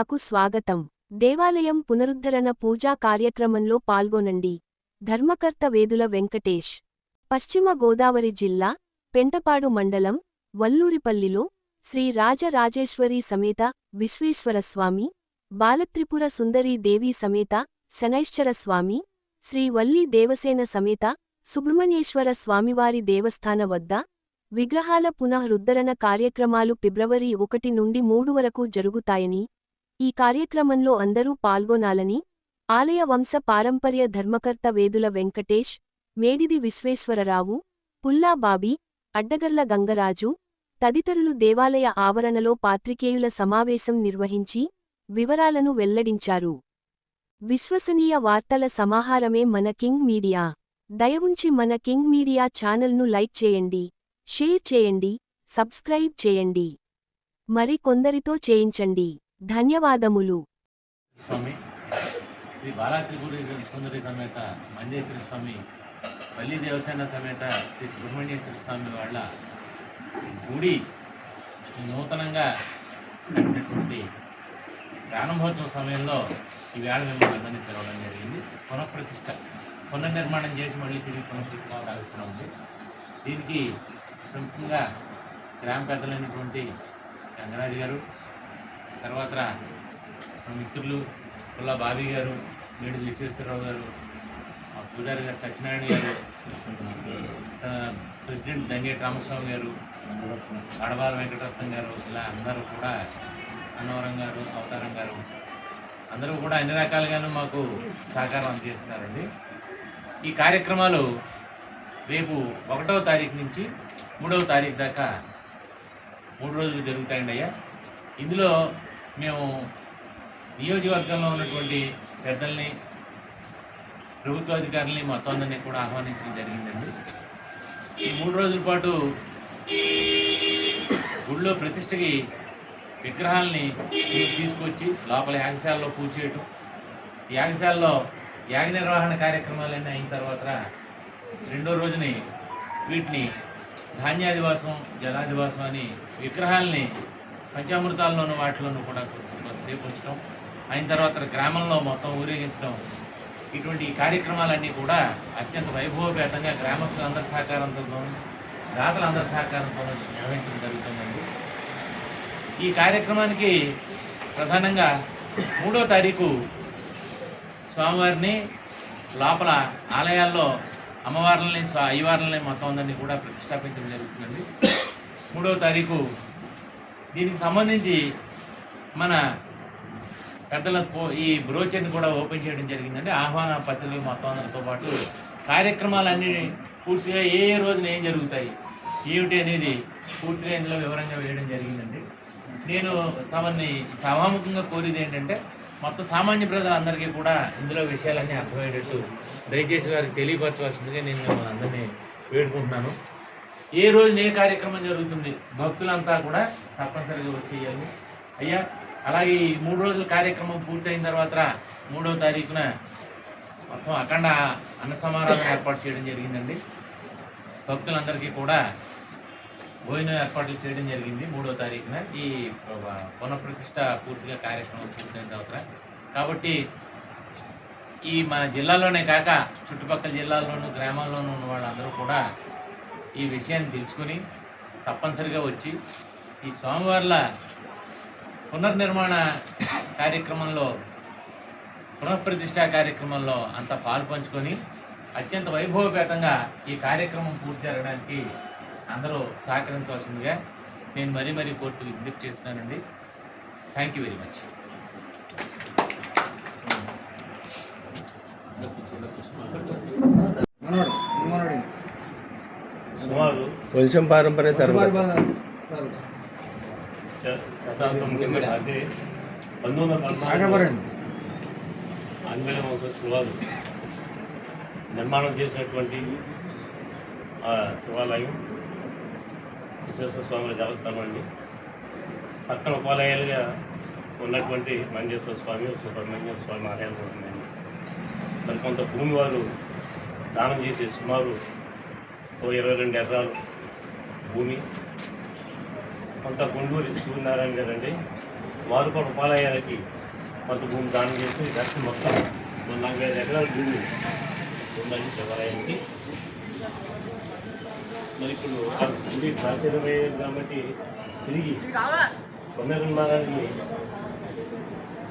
మీడియాకు స్వాగతం. దేవాలయం పునరుద్ధరణ పూజా కార్యక్రమంలో పాల్గొనండి. ధర్మకర్త వేదుల వెంకటేష్. పశ్చిమ గోదావరి జిల్లా పెంటపాడు మండలం వల్లూరిపల్లిలో శ్రీ రాజరాజేశ్వరీ సమేత విశ్వేశ్వరస్వామి బాలత్రిపుర సుందరీ దేవి సమేత శనైశ్చర స్వామి శ్రీ వల్లీ దేవసేన సమేత సుబ్రహ్మణ్యేశ్వర స్వామివారి దేవస్థాన వద్ద విగ్రహాల పునఃరుద్ధరణ కార్యక్రమాలు ఫిబ్రవరి ఒకటి నుండి మూడు వరకు జరుగుతాయని ఈ కార్యక్రమంలో అందరూ పాల్గొనాలని ఆలయ వంశ పారంపర్య ధర్మకర్త వేదుల వెంకటేష్ మేడిది విశ్వేశ్వరరావు పుల్లా బాబీ అడ్డగర్ల గంగరాజు తదితరులు దేవాలయ ఆవరణలో పాత్రికేయుల సమావేశం నిర్వహించి వివరాలను వెల్లడించారు. విశ్వసనీయ వార్తల సమాహారమే మన కింగ్ మీడియా. దయవుంచి మన కింగ్ మీడియా ఛానల్ను లైక్ చేయండి షేర్ చేయండి సబ్స్క్రైబ్ చేయండి. మరి కొందరితో చేయించండి. ధన్యవాదములు. స్వామి శ్రీ బాలాత్రిపురి సుందరి సమేత మంజేశ్వర స్వామి పల్లి దేవసేన సమేత శ్రీ సుబ్రహ్మణ్యేశ్వర స్వామి వాళ్ళ గుడి నూతనంగా కట్టినటువంటి ప్రారంభోత్సవ సమయంలో ఈవేళ మిమ్మల్ని అందరినీ తెరవడం జరిగింది. పునఃప్రతిష్ట పునర్నిర్మాణం చేసి మళ్ళీ తిరిగి పునఃప్రతిష్ట కావాల్సిన ఉంది. దీనికి ప్రముఖంగా గ్రామ పెద్దలైనటువంటి గంగరాజు గారు తర్వాత మా మిత్రులు పుల్లా బాబీ గారు నేడు విశ్వేశ్వరరావు గారు మా పూజారి గారు సత్యనారాయణ గారు ప్రెసిడెంట్ దంగేటి రామస్వామి గారు అడవాల వెంకటరత్నం గారు ఇలా అందరూ కూడా అన్నవరం గారు అవతారం గారు అందరూ కూడా అన్ని రకాలుగాను మాకు సహకారం అందజేస్తారండి ఈ కార్యక్రమాలు రేపు ఒకటవ తారీఖు నుంచి మూడవ తారీఖు దాకా మూడు రోజులు జరుగుతాయండి అయ్యా. ఇందులో మేము నియోజకవర్గంలో ఉన్నటువంటి పెద్దల్ని ప్రభుత్వ అధికారుల్ని మొత్తం అందరినీ కూడా ఆహ్వానించడం జరిగిందండి. ఈ మూడు రోజుల పాటు గుళ్ళో ప్రతిష్టకి విగ్రహాలని తీసుకొచ్చి లోపల యాగశాలలో పూజ చేయటం. యాగశాలలో యాగ నిర్వహణ కార్యక్రమాలన్నీ అయిన తర్వాత రెండో రోజుని వీటిని ధాన్యాదివాసం జలాదివాసం అని విగ్రహాలని పంచామృతాల్లోనూ వాటిలోనూ కూడా కొంచెం- కొంతసేపు ఉంచడం అయిన తర్వాత గ్రామంలో మొత్తం ఊరేగించడం. ఇటువంటి కార్యక్రమాలన్నీ కూడా అత్యంత వైభవపేతంగా గ్రామస్తులందరి సహకారంతో దాతలందరి సహకారంతో నిర్వహించడం జరుగుతుందండి. ఈ కార్యక్రమానికి ప్రధానంగా మూడో తారీఖు స్వామివారిని లోపల ఆలయాల్లో అమ్మవార్లని స్వా అయ్యవార్లని మొత్తం అందరినీ కూడా ప్రతిష్టాపించడం జరుగుతుందండి. మూడో తారీఖు దీనికి సంబంధించి మన పెద్దల ఈ బ్రోచర్ని కూడా ఓపెన్ చేయడం జరిగిందండి. ఆహ్వాన పత్రికలు మొత్తం అందరితో పాటు కార్యక్రమాలన్నీ పూర్తిగా ఏ ఏ రోజున ఏం జరుగుతాయి ఏమిటి అనేది పూర్తిగా ఇందులో వివరంగా వేయడం జరిగిందండి. నేను తమని సభాముఖంగా కోరేది ఏంటంటే మొత్తం సామాన్య ప్రజలందరికీ కూడా ఇందులో విషయాలన్నీ అర్థమయ్యేటట్టు దయచేసి వారికి తెలియపరచవలసిందిగా నేను మిమ్మల్ని అందరినీ వేడుకుంటున్నాను. ఏ రోజు ఏ కార్యక్రమం జరుగుతుంది? భక్తులంతా కూడా తప్పనిసరిగా వచ్చేయాలి. అయ్యా అలాగే ఈ మూడు రోజుల కార్యక్రమం పూర్తయిన తర్వాత మూడవ తారీఖున మొత్తం అఖండ అన్న సమారాధన ఏర్పాటు చేయడం జరిగిందండి. భక్తులందరికీ కూడా భోజనం ఏర్పాట్లు చేయడం జరిగింది మూడో తారీఖున. ఈ పునఃప్రతిష్ట పూర్తిగా కార్యక్రమం పూర్తయిన తర్వాత. కాబట్టి ఈ మన జిల్లాలోనే కాక చుట్టుపక్కల జిల్లాల్లోనూ గ్రామాల్లోనూ ఉన్న వాళ్ళందరూ కూడా ఈ విషయాన్ని తెలుసుకుని తప్పనిసరిగా వచ్చి ఈ స్వామివార్ల పునర్నిర్మాణ కార్యక్రమంలో పునఃప్రతిష్ఠా కార్యక్రమంలో అంతా పాలు పంచుకొని అత్యంత వైభవపేతంగా ఈ కార్యక్రమం పూర్తి జరగడానికి అందరూ సహకరించవలసిందిగా నేను మరీ మరీ కోర్టు విజ్ఞప్తి చేస్తున్నానండి. థ్యాంక్ యూ వెరీ మచ్ సుమారు. వంశం పారంపర్య శ- శతాబ్దం కింద అంటే పంతొమ్మిది వందల పద్నాలుగు ఆంగ్లేయ వంశస్థుల వారు నిర్మాణం చేసినటువంటి ఆ శివాలయం విశ్వేశ్వర స్వామి దేవస్థానం అండి. పక్కన ఉపాలయాలుగా ఉన్నటువంటి మంజేశ్వర స్వామి సుబ్రహ్మణ్య స్వామి ఆలయాలు కూడా ఉన్నాయండి. మరి కొంత భూమి వారు దానం చేసి సుమారు ఓ ఇరవై రెండు ఎకరాలు భూమి. కొంత గుండూరు సూర్యనారాయణ గారండి. వారు కూడా ఉపాలయాలకి కొంత భూమి దానం చేసి దర్శనం మొత్తం ఒక నలభై ఐదు ఎకరాల భూమి ఉందండి శివాలయానికి. మరి ఇప్పుడు ఆ గుడి ప్రాచుర్యమైంది కాబట్టి తిరిగి పునర్నిర్మాణానికి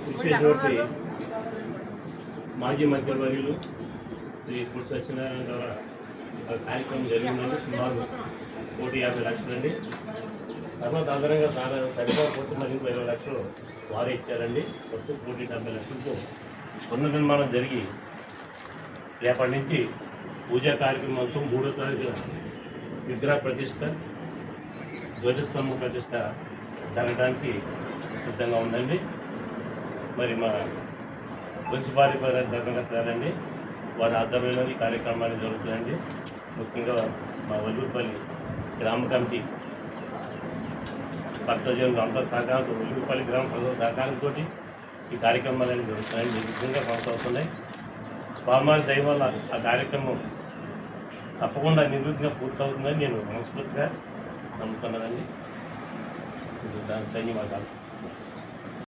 కృషి చేసినటువంటి మాజీ మంత్రివర్యులు శ్రీ పుట్టి సత్యనారాయణ ద్వారా కార్యక్రమం జరిగిందండి సుమారు కోటి యాభై లక్షలండి. తర్వాత ఆధారంగా చాలా సరిపోకపోతే మరి ఇంకో ఇరవై లక్షలు వారే ఇచ్చారండి. మొత్తం కోటి డెబ్బై లక్షలతో పునర్నిర్మాణం జరిగి రేపటి నుంచి పూజా కార్యక్రమంతో మూడో తారీఖు విగ్రహ ప్రతిష్ట ధ్వజస్తంభ ప్రతిష్ట జరగడానికి సిద్ధంగా ఉందండి. మరి మా మున్సిపాలిటీ ధర్మకర్తారండి వారి ఆధ్వర్యంలో ఈ కార్యక్రమాలు జరుగుతున్నాయండి ముఖ్యంగా మా వల్లూరుపల్లి గ్రామ కమిటీ భక్తజనులు అంతా సహకారంతో వల్లూరుపల్లి గ్రామ ప్రజల సహకారంతో ఈ కార్యక్రమాలు జరుగుతాయండి ముఖ్యంగా కొనసాగుతున్నాయి. స్వామివారి దయ వల్ల ఆ కార్యక్రమం తప్పకుండా నిర్విఘ్నంగా పూర్తవుతుందని నేను మనస్ఫూర్తిగా నమ్ముతున్నానండి. దానికి ధన్యవాదాలు.